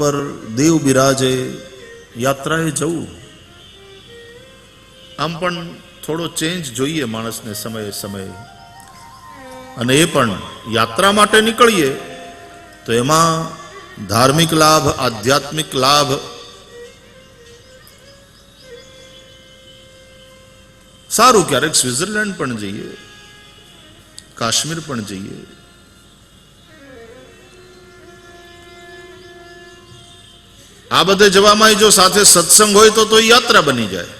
પર દેવ બિરાજે યાત્રાએ જવું. આમ પણ થોડો ચેન્જ જોઈએ માણસને સમયે સમયે. અને એ પણ યાત્રા માટે નીકળીએ, તો એમાં ધાર્મિક લાભ, આધ્યાત્મિક લાભ, સારું ક્યારેક સ્વિટ્ઝરલેન્ડ પણ જઈએ, કાશ્મીર પણ જઈએ આ બધે જવામાં જો સાથે સત્સંગ હોય તો તો યાત્રા બની જાય.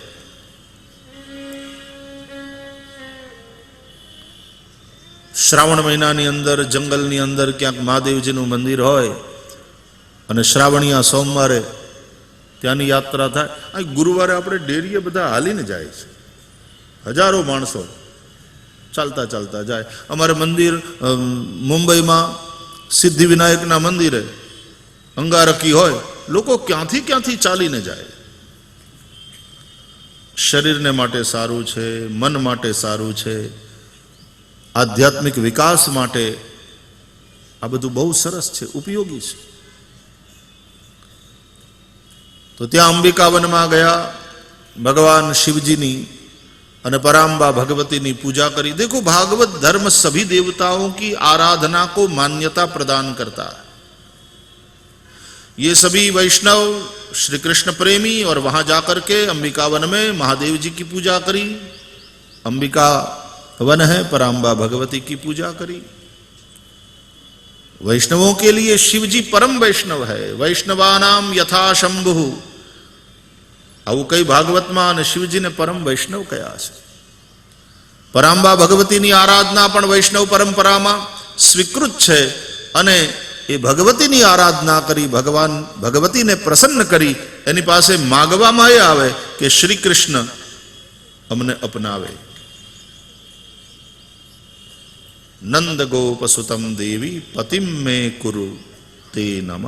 શ્રાવણ મહિનાની અંદર, જંગલની અંદર ક્યાંક મહાદેવજીનું મંદિર હોય અને શ્રાવણીયા સોમવારે ત્યાંની યાત્રા થાય. આ ગુરુવારે આપણે ડેરીએ બધા હાલીને જાય છે. હજારો માણસો ચાલતા ચાલતા જાય. અમારે મંદિર મુંબઈમાં સિદ્ધિ વિનાયકના મંદિરે અંગારકી હોય. લોકો ક્યાંથી ક્યાંથી ચાલીને જાય શરીરને માટે સારું છે મન માટે સારું છે આધ્યાત્મિક વિકાસ માટે આ બધું બહુ સરસ છે ઉપયોગી છે તો ત્યાં અંબિકાવનમાં ગયા ભગવાન શિવજીની અને पराम्बा भगवती पूजा करी देखो भागवत धर्म सभी देवताओं की आराधना को मान्यता प्रदान करता है ये सभी वैष्णव श्री कृष्ण प्रेमी और वहां जाकर के अंबिका वन में महादेव जी की पूजा करी अंबिका वन है पराम्बा भगवती की पूजा करी वैष्णवों के लिए शिव जी परम वैष्णव है वैष्णवानाम यथा शंभु આવું કઈ ભાગવતમાં અને શિવજીને પરમ વૈષ્ણવ કયા છે પરાંબા ભગવતીની આરાધના પણ વૈષ્ણવ પરંપરામાં સ્વીકૃત છે અને એ ભગવતીની આરાધના કરી, ભગવાન, ભગવતીને પ્રસન્ન કરી, એની પાસે માગવામાં એ આવે કે શ્રી કૃષ્ણ અમને અપનાવે. નંદ ગોપસુતમ દેવી પતિમ મે કુરુ તે નમ.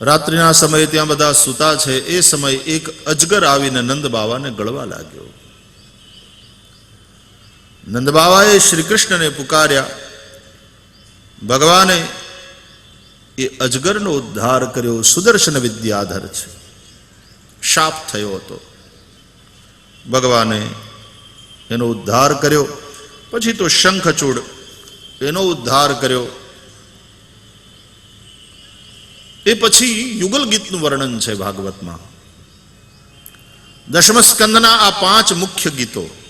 રાત્રિના સમયે ત્યાં બધા સૂતા છે, એ સમયે એક અજગર આવીને નંદ બાવાને ગળવા લાગ્યો. નંદ બાવાએ શ્રી કૃષ્ણને પુકાર્યા. ભગવાને એ અજગરનો ઉદ્ધાર કર્યો. સુદર્શન વિદ્યાધર છે. શાપ થયો હતો. ભગવાને એનો ઉદ્ધાર કર્યો. પછી તો શંખચૂડ એનો ઉદ્ધાર કર્યો. એ પછી યુગલ ગીતનું વર્ણન છે ભાગવતમાં. દશમસ્કંદના આ પાંચ મુખ્ય ગીતો.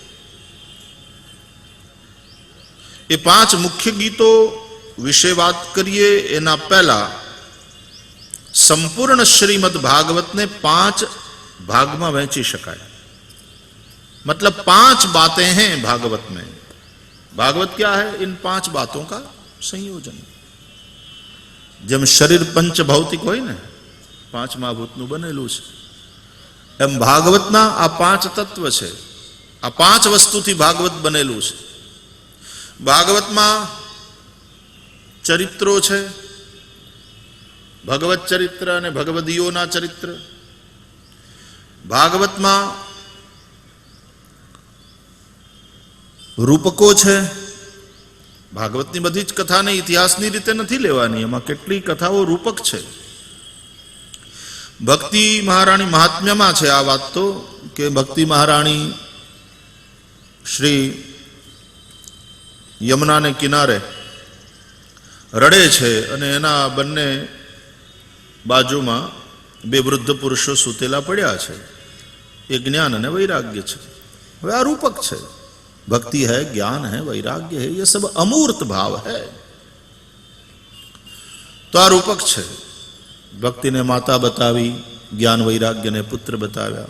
એ પાંચ મુખ્ય ગીતો વિશે વાત કરીએ. એના પહેલા સંપૂર્ણ શ્રીમદ ભાગવતને પાંચ ભાગમાં વહેંચી શકાય. મતલબ પાંચ बातें हैं ભાગવત में भागवत क्या है इन पांच बातों का संयोजन જેમ શરીર પંચ ભૌતિક હોય ને, પાંચ મહાભૂતનું બનેલું છે. એમ ભાગવતના આ પાંચ તત્વ છે. આ પાંચ વસ્તુથી ભાગવત બનેલું છે. ભાગવતમાં ચરિત્રો છે. ભગવત ચરિત્ર અને ભગવદીઓના ચરિત્ર. ભાગવતમાં રૂપકો છે. ભાગવતની બધી જ કથાને ઇતિહાસની રીતે નથી લેવાની, એમાં કેટલી કથાઓ રૂપક છે. ભક્તિ મહારાણી મહાત્મ્યમાં છે આ વાત તો, કે ભક્તિ મહારાણી શ્રી યમુનાને કિનારે રડે છે અને એના બંને બાજુમાં બે વૃદ્ધ પુરુષો સૂતેલા પડ્યા છે. એ જ્ઞાન અને વૈરાગ્ય છે. હવે આ રૂપક છે. ભક્તિ હૈ, જ્ઞાન હૈ, વૈરાગ્ય હૈ એ સબ અમૂર્ત ભાવ હૈ. તો આ રૂપક છે. ભક્તિને માતા બતાવી, જ્ઞાન વૈરાગ્યને પુત્ર બતાવ્યા.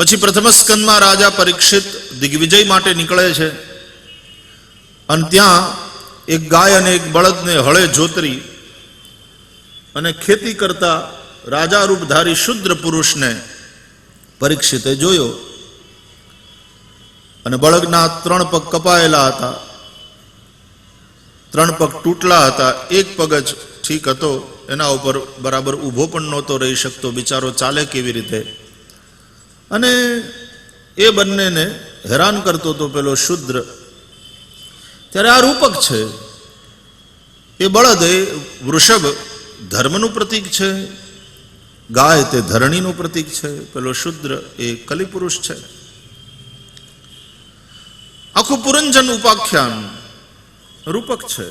પછી પ્રથમ સ્કંદમાં રાજા પરીક્ષિત દિગ્વિજય માટે નીકળે છે. અને ત્યાં એક ગાય અને એક બળદને હળે જોતરી અને ખેતી કરતા રાજા રૂપધારી શુદ્ર પુરુષને પરીક્ષિતે જોયો. અને બળદના ત્રણ પગ કપાયેલા હતા. ત્રણ પગ તૂટલા હતા. એક પગ જ ઠીક હતો. એના ઉપર બરાબર ઊભો પણ નહોતો રહી શકતો. બિચારો ચાલે કેવી રીતે? અને એ બંનેને હેરાન કરતો હતો પેલો શુદ્ર. ત્યારે આ રૂપક છે, એ બળદ, એ વૃષભ ધર્મનું પ્રતીક છે, ગાય તે ધરણીનું પ્રતીક છે, પેલો શુદ્ર એ કલિપુરુષ છે. આખું પુરંજન ઉપાખ્યાન રૂપક છે.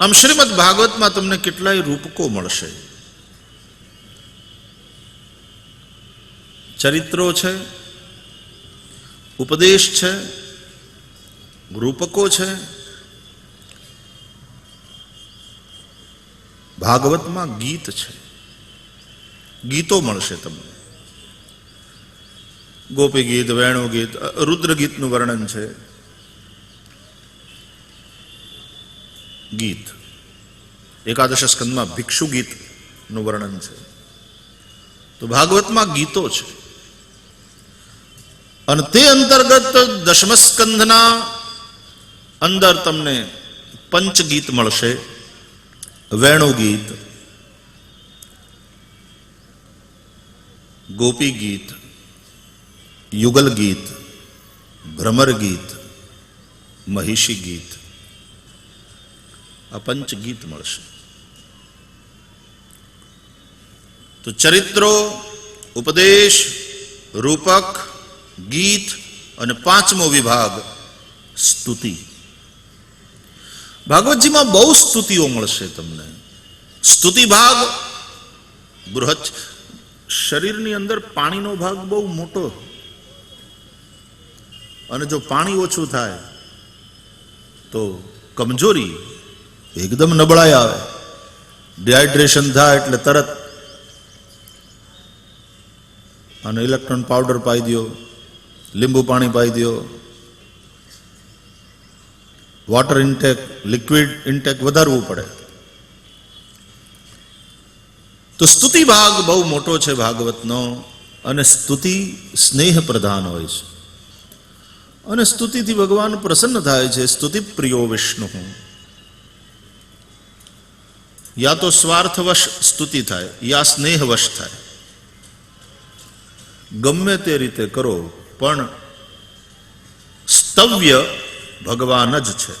આમ શ્રીમદ ભાગવતમાં તમને કેટલાય રૂપકો મળશે. ચરિત્રો છે, ઉપદેશ છે, રૂપકો છે. ભાગવતમાં ગીત છે. ગીતો મળશે તમને. ગોપી ગીત, વેણુ ગીત, રુદ્ર ગીતનું વર્ણન છે. ગીત. એકાદશ સ્કંદમાં ભિક્ષુ ગીતનું વર્ણન છે. તો ભાગવતમાં ગીતો છે. અને તે અંતર્ગત દશમસ્કંધના અંદર તમને પંચગીત મળશે વેણુ ગીત ગોપી ગીત યુગલ ગીત ભ્રમર ગીત મહિષી ગીત આ પંચ ગીત મળશે. તો ચરિત્રો, ઉપદેશ, રૂપક ગીત અને પાંચમો વિભાગ સ્તુતિ. ભાગવતજીમાં બહુ સ્તુતિઓ મળશે તમને. સ્તુતિ ભાગ બૃહદ શરીરની અંદર પાણીનો ભાગ બહુ મોટો. અને જો પાણી ઓછું થાય, તો કમજોરી એકદમ નબળાઈ આવે. ડિહાઇડ્રેશન થાય એટલે તરત. અને ઇલેક્ટ્રોન પાવડર પાઈ દો લીંબુ પાણી પાઈ દો વોટર ઇન્ટેક લિક્વિડ ઇન્ટેક વધારવું પડે. તો સ્તુતિ ભાગ બહુ મોટો છે ભાગવતનો અને સ્તુતિ સ્નેહ પ્રધાન હોય છે. અને સ્તુતિથી ભગવાન પ્રસન્ન થાય છે, સ્તુતિ પ્રિયો વિષ્ણુ. યા તો સ્વાર્થવશ સ્તુતિ થાય, યા સ્નેહવશ થાય. ગમે તે રીતે કરો પણ સ્તવ્ય भगवान ज है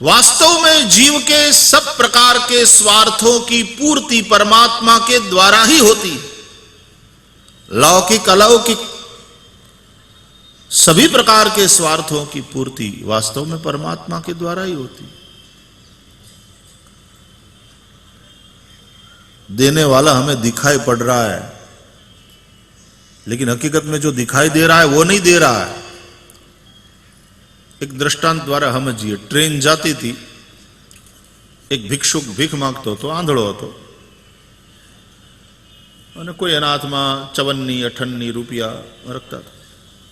वास्तव में जीव के सब प्रकार के स्वार्थों की पूर्ति परमात्मा के द्वारा ही होती है लौकिक अलौकिक सभी प्रकार के स्वार्थों की पूर्ति वास्तव में परमात्मा के द्वारा ही होती है देने वाला हमें दिखाई पड़ रहा है लेकिन हकीकत में जो दिखाई दे रहा है वो नहीं दे रहा है એક દ્રષ્ટાંત દ્વારા સમજીએ ટ્રેન જાતી હતી એક ભિક્ષુક ભીખ માંગતો હતો આંધળો હતો અને કોઈ એના હાથમાં ચવનની અઠન્ની રૂપિયા રખતા હતા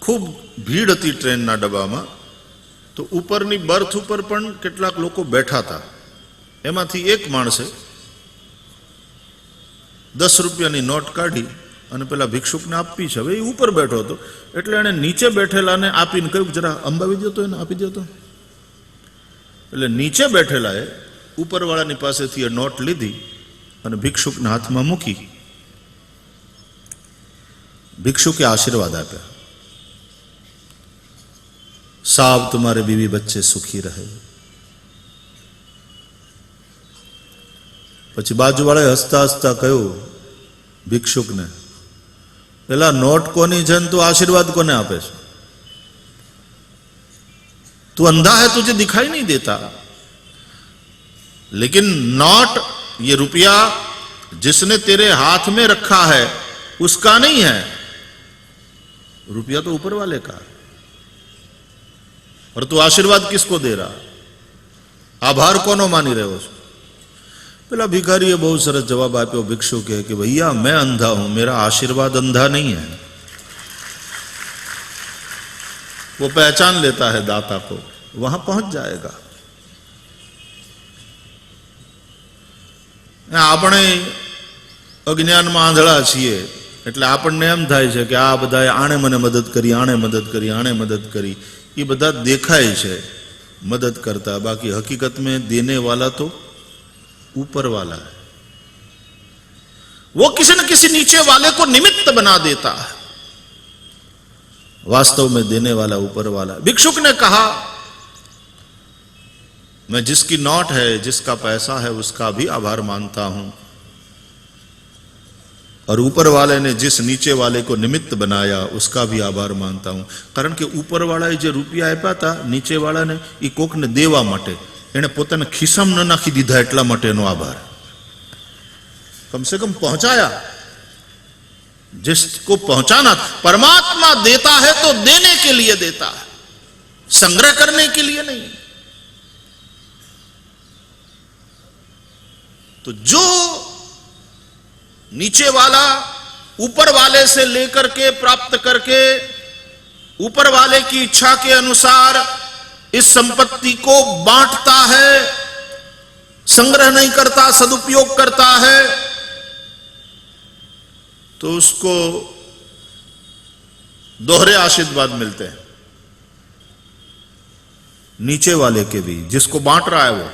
ખૂબ ભીડ હતી ટ્રેનના ડબ્બામાં તો ઉપરની બર્થ ઉપર પણ કેટલાક લોકો બેઠા હતા એમાંથી એક માણસે દસ રૂપિયાની નોટ કાઢી અને પેલા ભિક્ષુકને આપવી છે હવે એ ઉપર બેઠો હતો. એટલે એણે નીચે બેઠેલાને આપીને કહ્યું જરા અંબાવી દો તો એને આપી દો એટલે નીચે બેઠેલાએ ઉપરવાળાની પાસેથી એ નોટ લીધી અને ભિક્ષુકના હાથમાં મૂકી. ભિક્ષુકે આશીર્વાદ આપ્યા. સાવ તમારે બીવી બચ્ચે સુખી રહે. પછી બાજુવાળાએ હસતા હસતા કહ્યું, ભિક્ષુકને પેલા નોટ કોની છે ને તું आशीर्वाद કોને આપે છે तू अंधा है तुझे दिखाई नहीं देता लेकिन नोट ये रुपया जिसने तेरे हाथ में रखा है उसका नहीं है रुपया तो ऊपर वाले का है और तू आशीर्वाद किसको दे रहा आभार કોનો માની રહ્યો છે પેલા भिखारी બહુ સરસ જવાબ આપ્યો भिक्षु के कि भैया मैं अंधा हूं मेरा आशीर्वाद अंधा नहीं है वो पहचान लेता है दाता को वहां पहुंच जाएगा આપણે અજ્ઞાનમાં આંધળા છીએ એટલે આપણને એમ થાય છે કે આ બધાએ આણે મને મદદ કરી આણે મદદ કરી આણે મદદ કરી એ બધા દેખાય છે મદદ કરતા બાકી હકીકત में देने वाला तो ऊपर वाला है। वो किसी न किसी नीचे वाले को निमित्त बना देता है। वास्तव में देने वाला ऊपर वाला। भिक्षुक ने कहा, मैं जिसकी नोट है, जिसका पैसा है, उसका भी आभार मानता हूँ। और ऊपर वाले ने जिस नीचे वाले को निमित्त बनाया, उसका भी आभार मानता हूँ। कारण के ऊपर वाला जो रुपया पाता नीचे वाला ने कोक ने देवा मटे। એણે પોતાના ખિસ્સામાં ન નાખી દીધા એટલા માટે એનો આભાર कम से कम पहुंचाया जिसको पहुंचाना परमात्मा देता है तो देने के लिए देता है संग्रह करने के लिए नहीं तो जो नीचे वाला ऊपर वाले से लेकर के प्राप्त करके ऊपर वाले की इच्छा के अनुसार इस संपत्ति को बांटता है संग्रह नहीं करता सदुपयोग करता है तो उसको दोहरे आशीर्वाद मिलते हैं नीचे वाले के भी जिसको बांट रहा है वो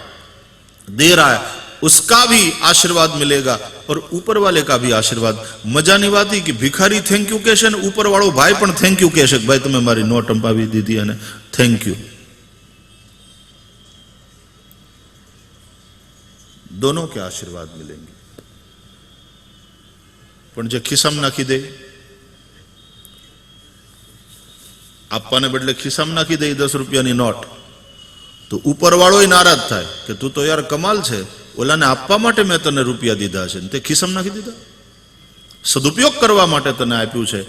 दे रहा है उसका भी आशीर्वाद मिलेगा और ऊपर वाले का भी आशीर्वाद મજાની વાત ઈ કે ભિખારી થેન્ક યુ કહેશે ને ઉપર વાળો ભાઈ પણ થેન્ક યુ કહેશે કે ભાઈ તમે મારી નોટ અંપાવી દીધી અને થેન્ક યુ दोनों के आशीर्वाद मिलेंगे પણ જે ખિસ્સામાં નાખી દે આપવાને બદલે ખિસ્સામાં નાખી દે દસ રૂપિયાની નોટ તો ઉપરવાળો નારાજ થાય કે તું તો યાર કમાલ છે ઓલાને આપવા માટે મેં તને રૂપિયા દીધા છે ને તે ખિસ્સામાં નાખી દીધા સદુપયોગ કરવા માટે તને આપ્યું છે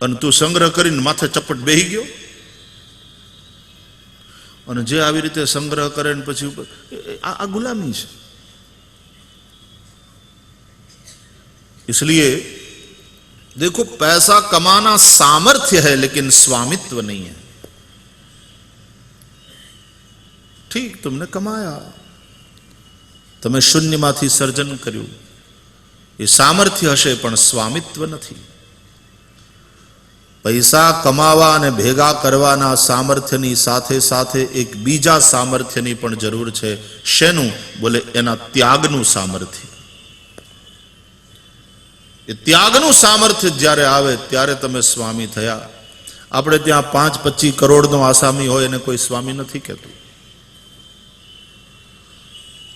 અને તું સંગ્રહ કરીને માથે ચપટ બેહી ગયો અને જે આવી રીતે સંગ્રહ કરે ને પછી ઉપર એ- એ- આ આ ગુલામી છે इसलिए देखो पैसा कमाना सामर्थ्य है लेकिन स्वामित्व नहीं है ठीक तुमने कमाया તમે શૂન્યમાંથી સર્જન કર્યું એ સામર્થ્ય હશે પણ સ્વામિત્વ નથી પૈસા કમાવા અને ભેગા કરવાના સામર્થ્યની સાથે સાથે એક બીજા સામર્થ્યની પણ જરૂર છે શેનું બોલે એના ત્યાગનું સામર્થ્ય એ ત્યાગનું સામર્થ્ય જ્યારે આવે ત્યારે તમે સ્વામી થયા. આપણે ત્યાં પાંચ પચીસ કરોડનો આસામી હોય એને કોઈ સ્વામી નથી કહેતું.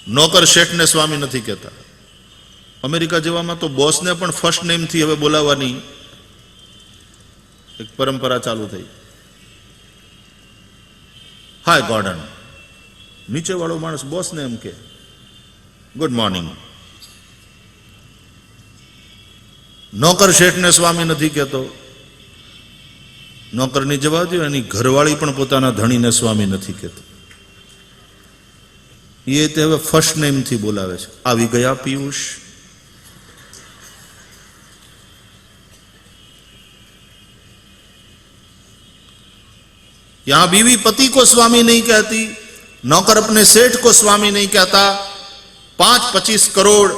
નોકર શેઠને સ્વામી નથી કહેતા. અમેરિકા જેવામાં તો બોસને પણ ફર્સ્ટ નેમથી હવે બોલાવવાની એક પરંપરા ચાલુ થઈ. હાય ગોર્ડન નીચેવાળો માણસ બોસને એમ કે ગુડ મોર્નિંગ નોકર શેઠને સ્વામી નથી કહેતો નોકરની જવા દો એની ઘરવાળી પણ પોતાના ધણીને સ્વામી નથી કહેતો એ તે હવે ફર્સ્ટ નેમથી બોલાવે છે આવી ગયા પિયુષ यहां बीवी पति को स्वामी नहीं कहती नौकर अपने सेठ को स्वामी नहीं कहता पांच पच्चीस करोड़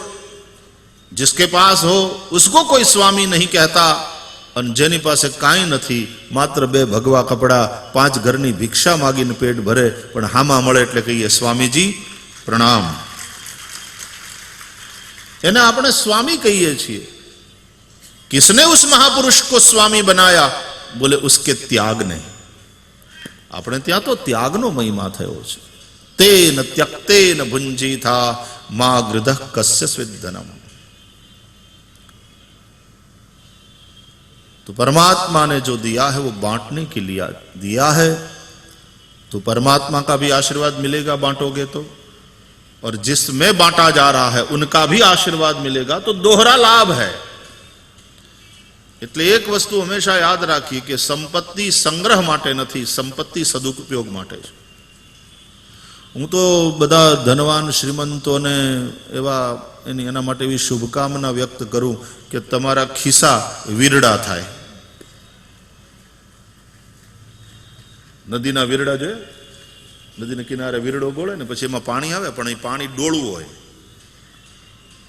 जिसके पास हो उसको કોઈ સ્વામી નહીં કહેતા અને જેની પાસે કાંઈ નથી માત્ર બે ભગવા કપડા પાંચ ઘરની ભિક્ષા માગીને પેટ ભરે પણ હામાં મળે એટલે કહીએ સ્વામીજી પ્રણામ એને આપણે સ્વામી કહીએ છીએ કિસને ઉસ મહાપુરુષ को स्वामी बनाया बोले उसके त्याग ने આપણે ત્યાં તો ત્યાગનો મહિમા થયો છે તેન ત્યક્તેન ભુંજીથા મા ગૃધ કસ્ય સ્વિદ્ધનમ तो परमात्मा ने जो दिया है वो बांटने के लिए दिया है तो परमात्मा का भी आशीर्वाद मिलेगा बांटोगे तो और जिसमें बांटा जा रहा है उनका भी आशीर्वाद मिलेगा तो दोहरा लाभ है એટલે એક વસ્તુ હંમેશા યાદ રાખી કે સંપત્તિ સંગ્રહ માટે નથી સંપત્તિ સદુપયોગ માટે છે હું તો બધા ધનવાન શ્રીમંતોને એવા એની એના માટે એવી શુભકામના વ્યક્ત કરું કે તમારા ખિસ્સા વીરડા થાય નદીના વીરડા જોઈએ નદીના કિનારે વીરડો ગોળે ને પછી એમાં પાણી આવે, પણ એ પાણી ડોળવું હોય.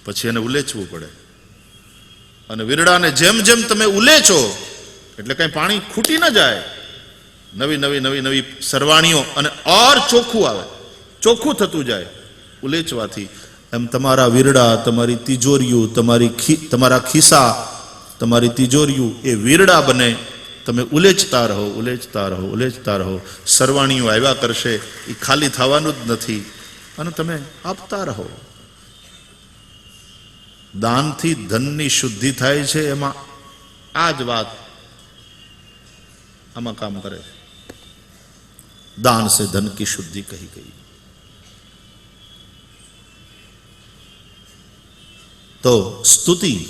પછી એને ઉલેચવું પડે. અને વીરડાને જેમ જેમ તમે ઉલેચો, એટલે કઈ પાણી ખૂટી ન જાય. નવી નવી નવી નવી સરવાણીઓ અને ઓર ચોખ્ખું આવે. ચોખ્ખું થતું જાય ઉલેચવાથી. એમ તમારા વીરડા, તમારી તિજોરીઓ, તમારી તમારા ખિસ્સા, તમારી તિજોરીઓ એ વીરડા બને. તમે ઉલેચતા રહો ઉલેચતા રહો ઉલેચતા રહો. સરવાણીઓ આવ્યા કરશે એ ખાલી થવાનું જ નથી. અને તમે આપતા રહો. દાનથી ધનની શુદ્ધિ થાય છે એમાં. આ જ વાત આમાં કામ કરે છે. દાન સે ધન કી શુદ્ધિ કહી ગઈ. તો સ્તુતિ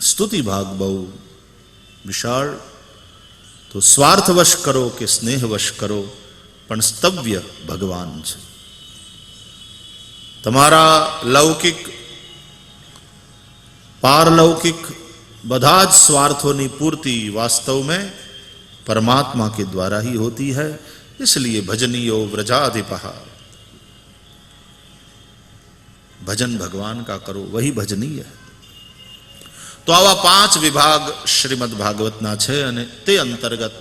સ્તુતિ ભાગ બહુ વિશાળ તો સ્વાર્થવશ કરો કે સ્નેહવશ કરો પણ સ્તવ્ય ભગવાન છે તમારા લૌકિક पारलौकिक બધા જ स्वार्थों पूर्ति वास्तव में परमात्मा के द्वारा ही होती है इसलिए भजनीयो व्रजाधिपहा ભજન ભગવાન કા કરો વહી ભજનીય તો આવા પાંચ વિભાગ શ્રીમદ ભાગવતના છે અને તે અંતર્ગત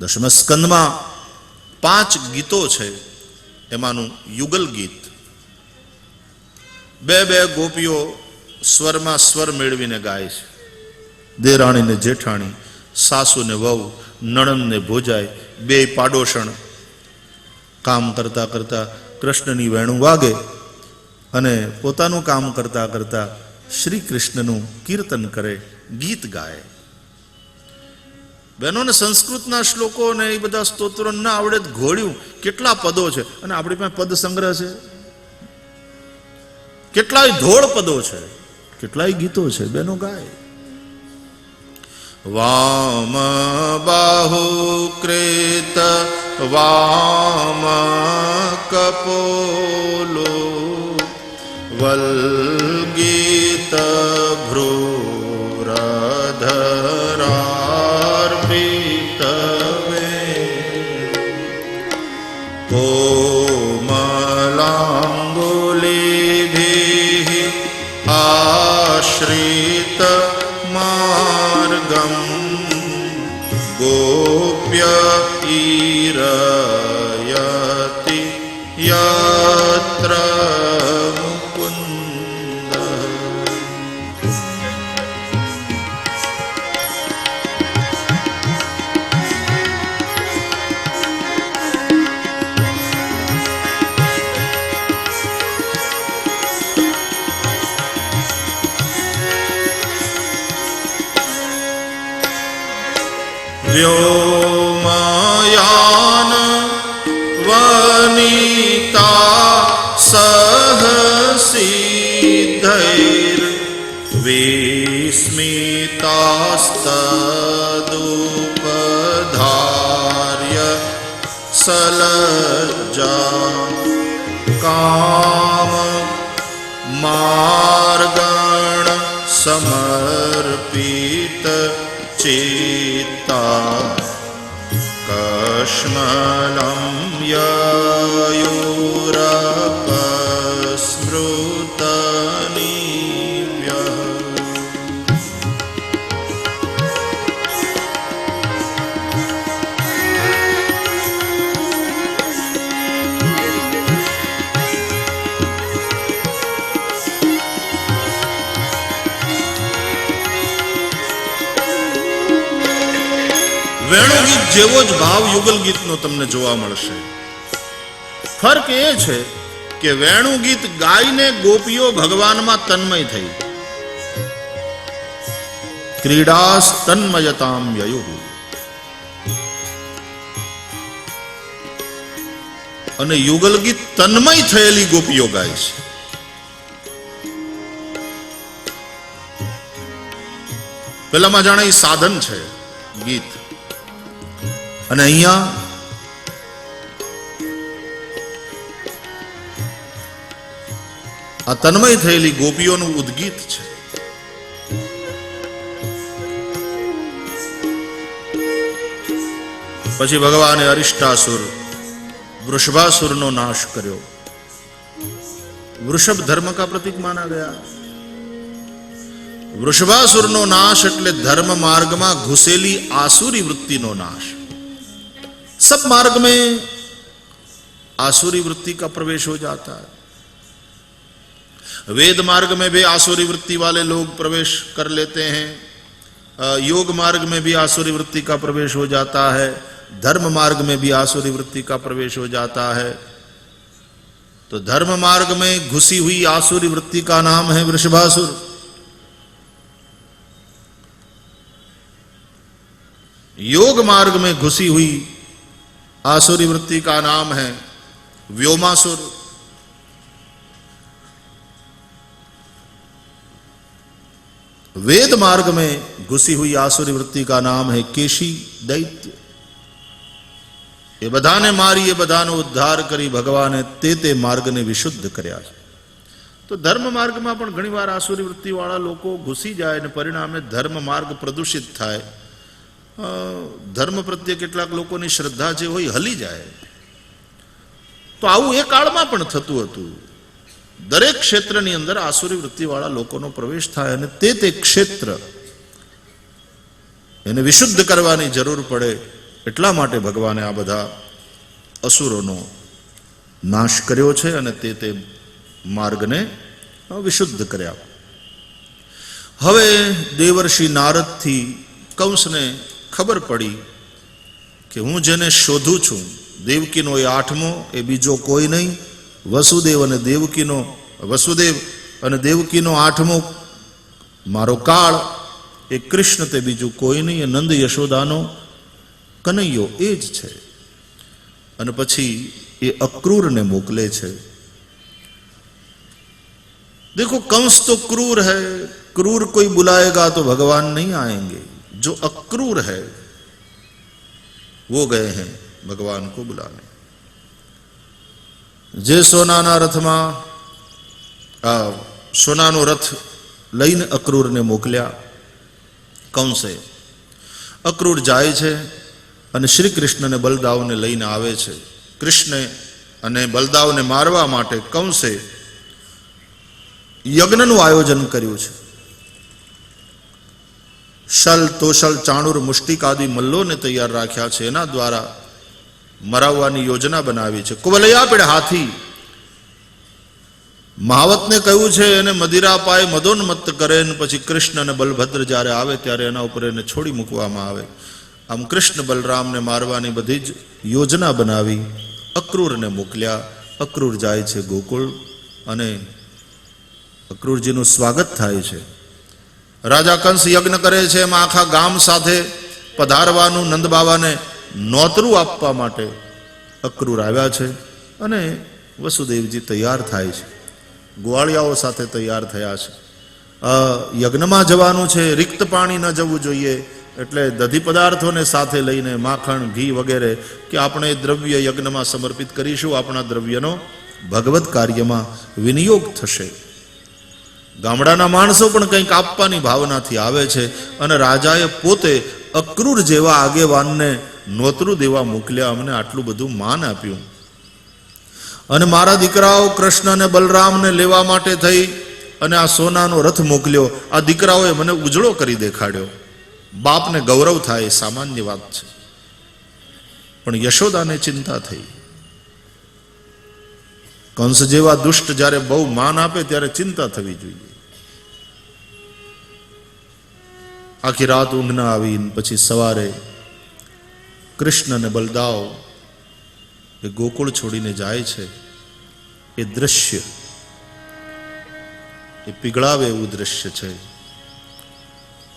દશમ સ્કંદમાં પાંચ ગીતો છે એમાંનું યુગલ ગીત. બે બે ગોપીઓ સ્વરમાં સ્વર મેળવીને ગાય છે. દેરાણી ને જેઠાણી સાસુ ને વહુ નણંદ ને ભોજાય, બે પાડોશણ. કામ કરતા કરતા કૃષ્ણની વેણું વાગે અને પોતાનું કામ કરતા કરતા શ્રી કૃષ્ણનું કીર્તન કરે, ગીત ગાય. બહેનોને સંસ્કૃતના શ્લોકો અને એ બધા સ્તોત્રો ના આવડે ઘોડ્યું કેટલા પદો છે? અને આપણી પાસે પદ સંગ્રહ છે? કેટલાય ધોળ પદો છે? કેટલાય ગીતો છે? બેનો ગાય. વામ બાહુ કૃત વામ કપોલો વલ્ગીત भ्रू व्योमयान वनिता सहसिद्धैर्विस्मितास्तदुपधार्य सलज्जा काम मार्गण समर्पित चेता कश्मलं ययोरपस्मृतनीव्यः વેણુ ગીત જેવો જ ભાવ યુગલ ગીતનો તમને જોવા મળશે. ફર્ક એ છે કે વેણુ ગીત ગાઈને ગોપીઓ ભગવાનમાં તન્મય થઈ. ક્રીડા તન્મયતામ યયુ. અને યુગલ ગીત તન્મય થયેલી ગોપીઓ ગાય છે. પેલામાં જાણે સાધન છે, ગીત. અને અહીંયા આ તન્મય થયેલી ગોપીઓનું ઉદ્ગીત છે. પછી ભગવાને અરિષ્ટાસુર, વૃષભાસુરનો નાશ કર્યો. વૃષભ ધર્મ કા પ્રતીક માના ગયા? વૃષભાસુરનો નાશ એટલે ધર્મ માર્ગમાં ઘુસેલી આસુરી વૃત્તિનો નાશ. सब मार्ग में आसुरी वृत्ति का प्रवेश हो जाता है। वेद मार्ग में भी आसुरी वृत्ति वाले लोग प्रवेश कर लेते हैं। योग मार्ग में भी आसुरी वृत्ति का प्रवेश हो जाता है। धर्म मार्ग में भी आसुरी वृत्ति का प्रवेश हो जाता है। तो धर्म मार्ग में घुसी हुई आसुरी वृत्ति का नाम है वृषभासुर। योग मार्ग में घुसी हुई आसुरी वृत्ति का नाम है व्योमासुर वेद मार्ग में घुसी हुई आसुरी वृत्ति का नाम है केशी દૈત્ય એ બધાને મારી એ બધાનો ઉદ્ધાર કરી ભગવાને તે તે માર્ગને વિશુદ્ધ કર્યા છે તો ધર્મ માર્ગમાં પણ ઘણીવાર આસુરી વૃત્તિવાળા લોકો ઘૂસી જાય અને પરિણામે ધર્મ માર્ગ પ્રદૂષિત થાય અ, ધર્મ પ્રત્યે કેટલાક લોકોની શ્રદ્ધા જે હોય હલી જાય. તો આવું એ કાળમાં પણ થતું હતું. દરેક ક્ષેત્રની અંદર આસુરી વૃત્તિવાળા લોકોનો પ્રવેશ થાય અને તે તે ક્ષેત્ર એને વિશુદ્ધ કરવાની જરૂર પડે એટલા માટે ભગવાને આ બધા અસુરોનો નાશ કર્યો છે અને તે તે માર્ગને વિશુદ્ધ કર્યા. હવે દેવર્ષિ નારદથી કંસને ખબર પડી કે હું જેને શોધું છું દેવકીનો એ આઠમો એ બીજો કોઈ નહીં વસુદેવ અને દેવકીનો વસુદેવ અને દેવકીનો આઠમો મારો કાળ એ કૃષ્ણ તે બીજું કોઈ નહીં એ નંદ યશોદાનો કનૈયો એ જ છે અને પછી એ અક્રૂરને મોકલે છે देखो कंस तो क्रूर है क्रूर कोई बुलाएगा तो भगवान नहीं आएंगे जो अक्रूर है वो गए हैं भगवान को बुलाने જે સોનાના રથમાં આ સોનાનો રથ લઈને અક્રૂરને મોકલ્યા કંસે અક્રૂર જાય છે અને શ્રી કૃષ્ણને બલદાવને લઈને આવે છે કૃષ્ણે અને બલદાવને મારવા માટે કંસે યજ્ઞનું આયોજન કર્યું છે શલ તોશલ ચાણુર મુષ્ટિક આદિ મલ્લોને તૈયાર રાખ્યા છે એના દ્વારા મરાવવાની યોજના બનાવી છે કુવલયા પીડે હાથી મહાવતને કહ્યું છે એને મદિરા પાય મદોન્મત્ત કરે ને પછી કૃષ્ણ અને બલભદ્ર જ્યારે આવે ત્યારે એના ઉપર એને છોડી મૂકવામાં આવે આમ કૃષ્ણ બલરામને મારવાની બધી જ યોજના બનાવી, અક્રૂરને મોકલ્યા, અક્રૂર જાય છે ગોકુળ, અને અક્રૂરજીનું સ્વાગત થાય છે. રાજા કંસ યજ્ઞ કરે છે, એમાં આખા ગામ સાથે પધારવાનું નંદ બાબાને નોતરું આપવા માટે અક્રૂર આવ્યા છે અને વસુદેવજી તૈયાર થાય છે. ગોવાળિયાઓ સાથે તૈયાર થયા છે. યજ્ઞમાં જવાનું છે, રિક્ત પાણી ન જવું જોઈએ, એટલે દધી પદાર્થોને સાથે લઈને માખણ, ઘી વગેરે કે આપણે દ્રવ્ય યજ્ઞમાં સમર્પિત કરીશું, આપણા દ્રવ્યનો ભગવત કાર્યમાં વિનિયોગ થશે. ગામડાના માણસો પણ કંઈક આપવાની ભાવનાથી આવે છે અને રાજાએ પોતે અક્રૂર જેવા આગેવાનને નોતરું દેવા મોકલ્યા, અમને આટલું બધું માન આપ્યું. અને મારા દીકરાઓ કૃષ્ણ અને બલરામને લેવા માટે થઈ અને આ સોનાનો રથ મોકલ્યો. આ દીકરાઓએ મને ઉજળો કરી દેખાડ્યો. બાપને ગૌરવ થાય એ સામાન્ય વાત છે. પણ યશોદાને ચિંતા થઈ. કંસ જેવા દુષ્ટ જ્યારે બહુ માન આપે ત્યારે ચિંતા થવી જોઈએ. આખી રાત ઊંઘ ના આવી પછી સવારે કૃષ્ણ અને બલદાવ એ ગોકુળ છોડીને જાય છે. એ દ્રશ્ય, એ પીગળાવે એવું દ્રશ્ય છે.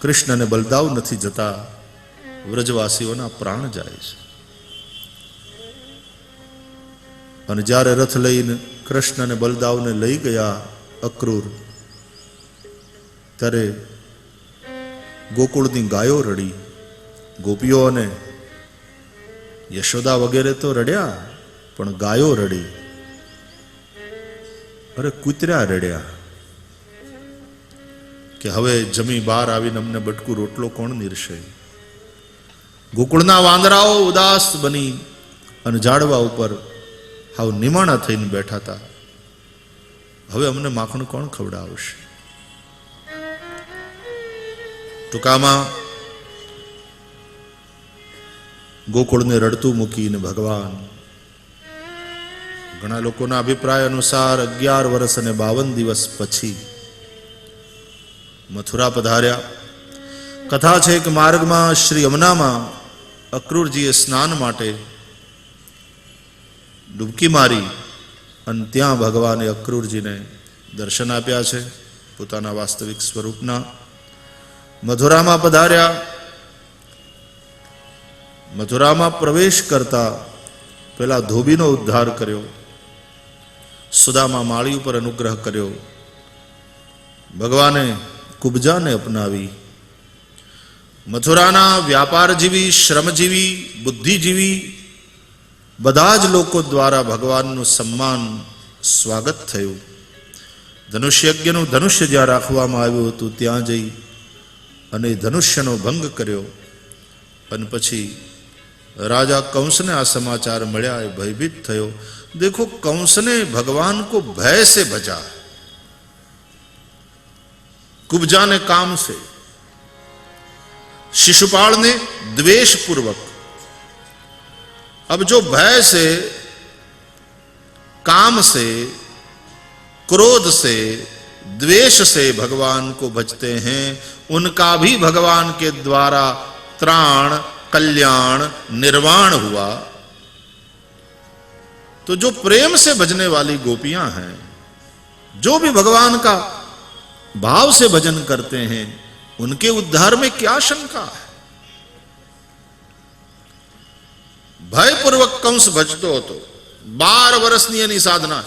કૃષ્ણ અને બલદાવ નથી જતા, વ્રજવાસીઓના પ્રાણ જાય છે. અને જ્યારે રથ લઈને કૃષ્ણ અને બલદાવને લઈ ગયા અક્રૂર, ત્યારે ગોકુળની ગાયો રડી. ગોપીઓ અને યશોદા વગેરે તો રડ્યા, પણ ગાયો રડી. અરે કૂતર્યા રડ્યા. કે હવે જમી બહાર આવીને અમને બટકું રોટલો કોણ નીરશે? ગોકુળના વાંદરાઓ ઉદાસ બની અને ઝાડવા ઉપર હાવ નિમાણા થઈને બેઠા હતા. હવે અમને માખણ કોણ ખવડાવશે? ટૂંકામાં ગોકુળને રડતું મૂકીને ભગવાન ઘણા લોકોના અભિપ્રાય અનુસાર અગિયાર વર્ષ અને બાવન દિવસ પછી મથુરા પધાર્યા. કથા છે કે માર્ગમાં શ્રી યમુનામાં અક્રૂરજીએ સ્નાન માટે ડૂબકી મારી અને ત્યાં ભગવાને અક્રૂરજીને દર્શન આપ્યા છે. પોતાના વાસ્તવિક સ્વરૂપના મથુરામાં પધાર્યા. મથુરામાં પ્રવેશ કરતા પેલા ધોબીનો ઉદ્ધાર કર્યો. સુદામા માળી ઉપર અનુગ્રહ કર્યો. ભગવાને કુબજાને અપનાવી. મથુરાના વ્યાપારજીવી, શ્રમજીવી, બુદ્ધિજીવી બધા જ લોકો દ્વારા ભગવાનનું સન્માન સ્વાગત થયું. ધનુષ્યજ્ઞનું ધનુષ્ય જ્યાં રાખવામાં આવ્યું હતું, ત્યાં જઈ અને ધનુષ્યનો ભંગ કર્યો અને પછી राजा कंस ने आ समाचार મળ્યા એ ભયભીત થયો देखो कंस ने भगवान को भय से बचा कुब्जा ने काम से शिशुपाल ने द्वेष पूर्वक अब जो भय से काम से क्रोध से द्वेष से भगवान को भजते हैं। उनका भी भगवान के द्वारा त्राण, कल्याण, निर्वाण हुआ। तो जो प्रेम से भजने वाली गोपियाँ हैं, जो भी भगवान का भाव से भजन करते हैं, उनके उद्धार में क्या शंका है? भयपूर्वक कंस भजतो तो। बार वर्ष नियनी साधना।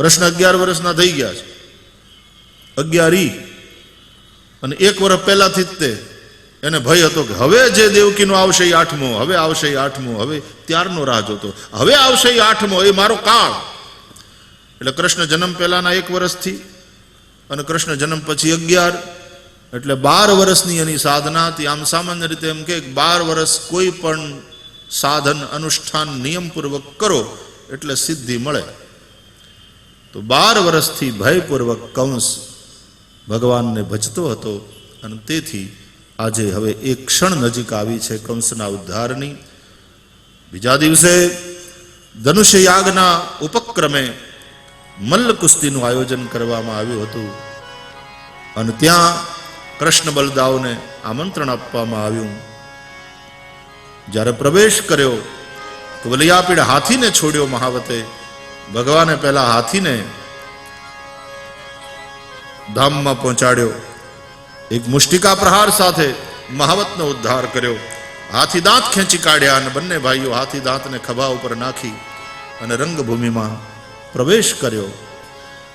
કૃષ્ણ અગિયાર વર્ષના થઈ ગયા છે. અગિયારી. અને એક વર્ષ પહેલાથી જ તે. એને ભય હતો કે હવે જે દેવકીનો આવશે એ આઠમો, હવે આવશે એ આઠમો, હવે ત્યારનો રાહ જોતો. હવે આવશે એ આઠમો, એ મારો કાળ. એટલે કૃષ્ણ જન્મ પહેલાના એક વર્ષથી અને કૃષ્ણ જન્મ પછી અગિયાર. એટલે બાર વર્ષની એની સાધનાથી આમ સામાન્ય રીતે એમ કે બાર વર્ષ કોઈ પણ સાધન, અનુષ્ઠાન નિયમપૂર્વક કરો એટલે સિદ્ધિ મળે. તો બાર વર્ષથી ભયપૂર્વક કંસ ભગવાનને ભજતો હતો અને તેથી આજે હવે એક ક્ષણ નજીક આવી છે કંસના ઉદ્ધારની. બીજા દિવસે ધનુષ્ય યાગના ઉપક્રમે મલ્લ કુસ્તીનું આયોજન કરવામાં આવ્યું હતું અને ત્યાં કૃષ્ણ બલદાવને આમંત્રણ આપવામાં આવ્યું. જ્યારે પ્રવેશ કર્યો તો વલિયાપીડ હાથીને છોડ્યો મહાવતે ભગવાને પહેલા હાથીને ધામમાં પહોંચાડ્યો. એક મુષ્ટિકા પ્રહાર સાથે મહાવતનો ઉદ્ધાર કર્યો. હાથી દાંત ખેંચી કાઢ્યા અને બંને ભાઈઓ હાથી દાંતને ખભા ઉપર નાખી અને રંગભૂમિમાં પ્રવેશ કર્યો.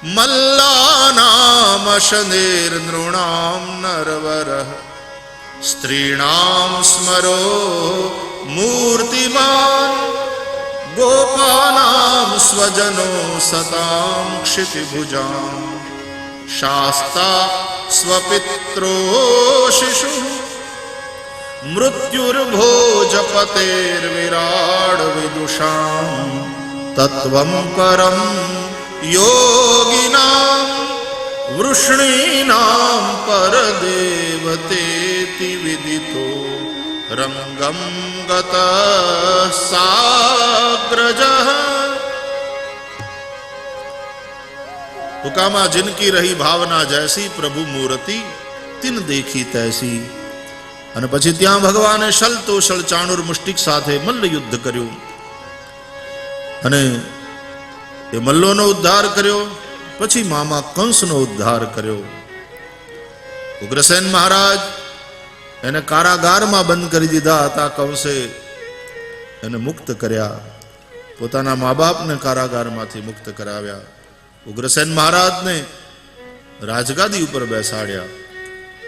મલ્લાનામ શનેર નૃણામ નરવર સ્ત્રીણામ સ્મરો, મૂર્તિમાન ગોપાનામ સ્વજનો સતામ क्षितिभुजां। શાસ્તા સ્વપિત્રો શિશુ મૃત્યુર્ભોજપતેર્વિરાડ तत्त्वं परं પરમ वृष्णीनां परदेवतेति રંગમ ગત સાગ્રજ हुकामा जिनकी रही भावना जैसी प्रभु मूर्ति તિન દેખી તૈસી અને પછી ત્યાં ભગવાને શલ તો શલ ચાણુર મુષ્ટિક સાથે મલ્લ યુદ્ધ કર્યું અને એ મલ્લોનો ઉદ્ધાર કર્યો પછી મામા કંસનો ઉદ્ધાર કર્યો ઉગ્રસેન મહારાજ એને કારાગારમાં બંધ કરી દીધા હતા કંસે એને મુક્ત કર્યા. પોતાના મા બાપને કારાગારમાંથી મુક્ત કરાવ્યા. ઉગ્રસેન મહારાજને રાજગાદી ઉપર બેસાડ્યા.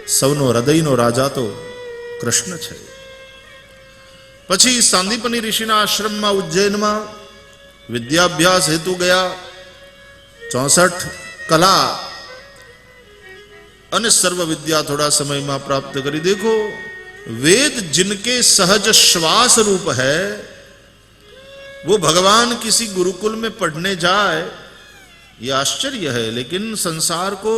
સૌનો હૃદયનો રાજા તો કૃષ્ણ છે. પછી સાંદીપની ઋષિના આશ્રમમાં ઉજ્જૈનમાં વિદ્યાભ્યાસ હેતુ ગયા. ચોસઠ કલા सर्व विद्या थोड़ा समय में प्राप्त करी देखो वेद जिनके सहज श्वास रूप है वो भगवान किसी गुरुकुल में पढ़ने जाए ये आश्चर्य है लेकिन संसार को